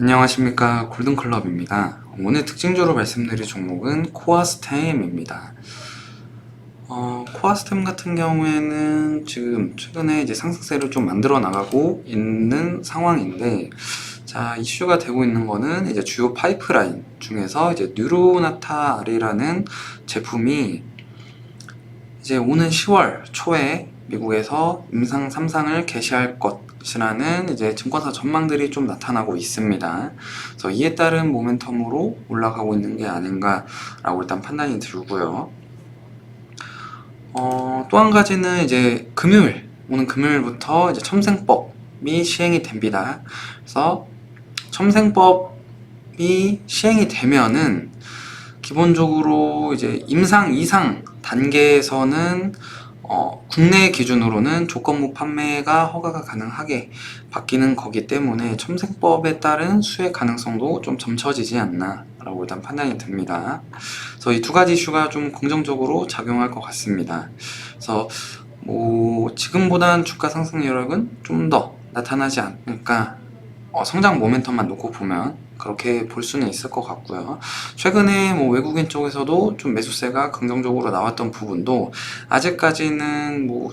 안녕하십니까 골든클럽입니다. 오늘 특징주로 말씀드릴 종목은 코아스템입니다. 어, 코아스템 같은 경우에는 지금 최근에 이제 상승세를 좀 만들어 나가고 있는 상황인데 자 이슈가 되고 있는 거는 이제 주요 파이프라인 중에서 이제 뉴로나타알이라는 제품이 이제 오는 10월 초에 미국에서 임상 3상을 개시할 것이라는 이제 증권사 전망들이 좀 나타나고 있습니다. 그래서 이에 따른 모멘텀으로 올라가고 있는 게 아닌가라고 일단 판단이 들고요. 어, 또 한 가지는 이제 금요일, 오는 금요일부터 이제 첨생법이 시행이 됩니다. 그래서 첨생법이 시행이 되면은 기본적으로 이제 임상 이상 단계에서는 어, 국내 기준으로는 조건부 판매가 허가가 가능하게 바뀌는 거기 때문에 첨생법에 따른 수혜 가능성도 좀 점쳐지지 않나 라고 일단 판단이 듭니다. 그래서 이 두 가지 이슈가 좀 긍정적으로 작용할 것 같습니다. 그래서 뭐 지금보단 주가 상승 여력은 좀 더 나타나지 않을까 어, 성장 모멘텀만 놓고 보면 그렇게 볼 수는 있을 것 같고요. 최근에 뭐 외국인 쪽에서도 좀 매수세가 긍정적으로 나왔던 부분도 아직까지는 뭐,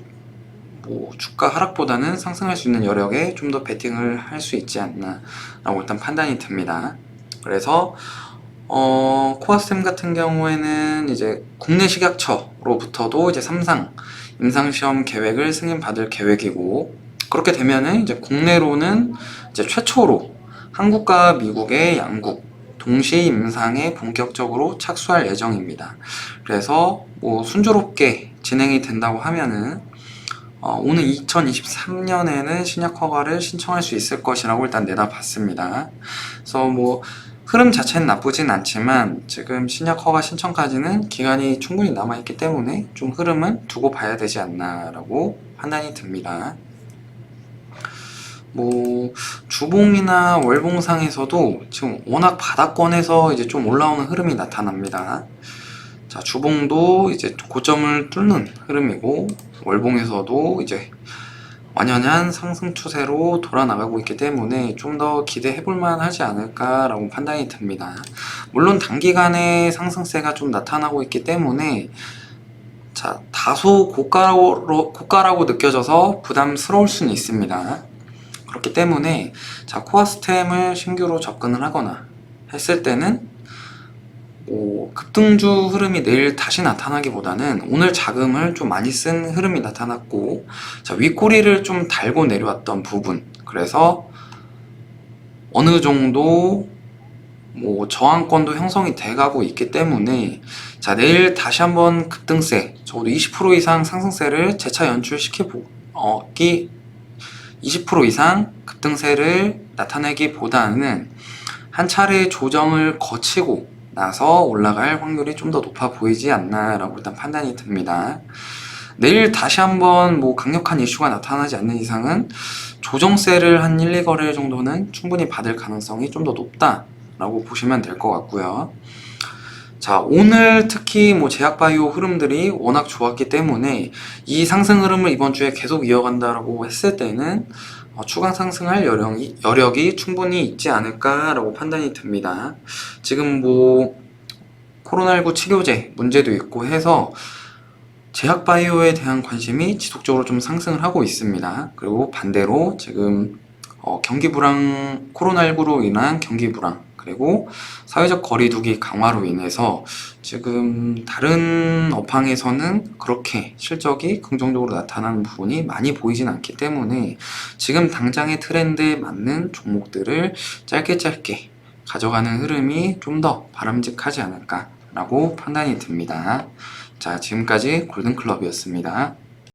뭐 주가 하락보다는 상승할 수 있는 여력에 좀 더 베팅을 할 수 있지 않나라고 일단 판단이 듭니다. 그래서 어, 코아스템 같은 경우에는 이제 국내 식약처로부터도 이제 3상 임상시험 계획을 승인받을 계획이고 그렇게 되면은 이제 국내로는 이제 최초로 한국과 미국의 양국 동시 임상에 본격적으로 착수할 예정입니다. 그래서 뭐 순조롭게 진행이 된다고 하면은 어, 오는 2023년에는 신약 허가를 신청할 수 있을 것이라고 일단 내다봤습니다. 그래서 뭐 흐름 자체는 나쁘진 않지만 지금 신약 허가 신청까지는 기간이 충분히 남아있기 때문에 좀 흐름은 두고 봐야 되지 않나라고 판단이 듭니다. 뭐 주봉이나 월봉상에서도 지금 워낙 바닥권에서 이제 좀 올라오는 흐름이 나타납니다. 자, 주봉도 이제 고점을 뚫는 흐름이고 월봉에서도 이제 완연한 상승 추세로 돌아 나가고 있기 때문에 좀 더 기대해 볼 만 하지 않을까라고 판단이 듭니다. 물론 단기간에 상승세가 좀 나타나고 있기 때문에 자, 다소 고가로, 고가라고 느껴져서 부담스러울 수는 있습니다. 그렇기 때문에 자 코아스템을 신규로 접근을 하거나 했을 때는 뭐 급등주 흐름이 내일 다시 나타나기보다는 오늘 자금을 좀 많이 쓴 흐름이 나타났고 자 윗꼬리를 좀 달고 내려왔던 부분. 그래서 어느 정도 뭐 저항권도 형성이 돼가고 있기 때문에 자 내일 다시 한번 급등세 적어도 20% 이상 상승세를 재차 연출시켜 보기 20% 이상 급등세를 나타내기보다는 한 차례 조정을 거치고 나서 올라갈 확률이 좀 더 높아 보이지 않나라고 일단 판단이 듭니다. 내일 다시 한번 뭐 강력한 이슈가 나타나지 않는 이상은 조정세를 한 1, 2거래 정도는 충분히 받을 가능성이 좀 더 높다라고 보시면 될 것 같고요. 자, 오늘 특히 뭐 제약바이오 흐름들이 워낙 좋았기 때문에 이 상승 흐름을 이번 주에 계속 이어간다라고 했을 때는 어, 추가 상승할 여력이, 여력이 충분히 있지 않을까라고 판단이 듭니다. 지금 뭐 코로나19 치료제 문제도 있고 해서 제약바이오에 대한 관심이 지속적으로 좀 상승을 하고 있습니다. 그리고 반대로 지금 어, 경기 불황, 코로나19로 인한 경기 불황, 그리고 사회적 거리두기 강화로 인해서 지금 다른 업황에서는 그렇게 실적이 긍정적으로 나타나는 부분이 많이 보이진 않기 때문에 지금 당장의 트렌드에 맞는 종목들을 짧게 짧게 가져가는 흐름이 좀 더 바람직하지 않을까라고 판단이 듭니다. 자, 지금까지 골든클럽이었습니다.